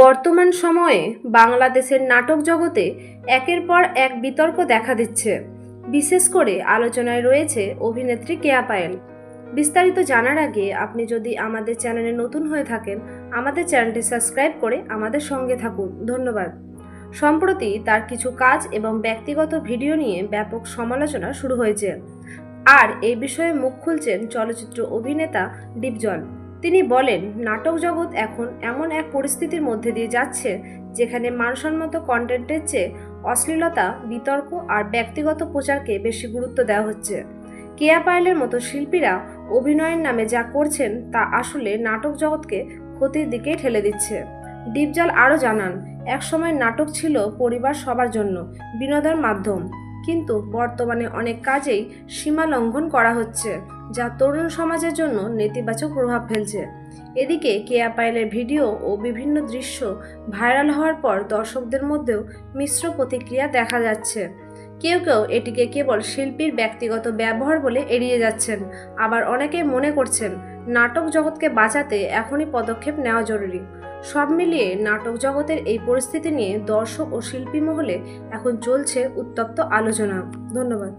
বর্তমান সময়ে বাংলাদেশের নাটক জগতে একের পর এক বিতর্ক দেখা দিচ্ছে। বিশেষ করে আলোচনায় রয়েছে অভিনেত্রী কেয়া পায়েল। বিস্তারিত জানার আগে আপনি যদি আমাদের চ্যানেলে নতুন হয়ে থাকেন, আমাদের চ্যানেলটি সাবস্ক্রাইব করে আমাদের সঙ্গে থাকুন। ধন্যবাদ। সম্প্রতি তার কিছু কাজ এবং ব্যক্তিগত ভিডিও নিয়ে ব্যাপক সমালোচনা শুরু হয়েছে। আর এই বিষয়ে মুখ খুলছেন চলচ্চিত্র অভিনেতা ডিপজল তিনি বলেন, নাটক জগৎ এখন এমন এক পরিস্থিতির মধ্যে দিয়ে যাচ্ছে, যেখানে মানসম্মত কন্টেন্টের চেয়ে অশ্লীলতা, বিতর্ক আর ব্যক্তিগত প্রচারকে বেশি গুরুত্ব দেওয়া হচ্ছে। কেয়া পায়েলের মতো শিল্পীরা অভিনয়ের নামে যা করছেন, তা আসলে নাটক জগৎকে ক্ষতির দিকেই ঠেলে দিচ্ছে। ডিপজল আরও জানান, একসময় নাটক ছিল পরিবার সবার জন্য, বিনোদন মাধ্যম। কিন্তু বর্তমানে অনেক কাজেই সীমা লঙ্ঘন করা হচ্ছে, যা তরুণ সমাজের জন্য নেতিবাচক প্রভাব ফেলছে। এদিকে কেয়া পায়েলের ভিডিও ও বিভিন্ন দৃশ্য ভাইরাল হওয়ার পর দর্শকদের মধ্যেও মিশ্র প্রতিক্রিয়া দেখা যাচ্ছে। কেউ কেউ এটিকে কেবল শিল্পীর ব্যক্তিগত ব্যবহার বলে এড়িয়ে যাচ্ছেন। আবার অনেকে মনে করছেন, নাটক জগৎকে বাঁচাতে এখনই পদক্ষেপ নেওয়া জরুরি। সব মিলিয়ে নাটক জগতের এই পরিস্থিতি নিয়ে দর্শক ও শিল্পী মহলে এখন চলছে উত্তপ্ত আলোচনা। ধন্যবাদ।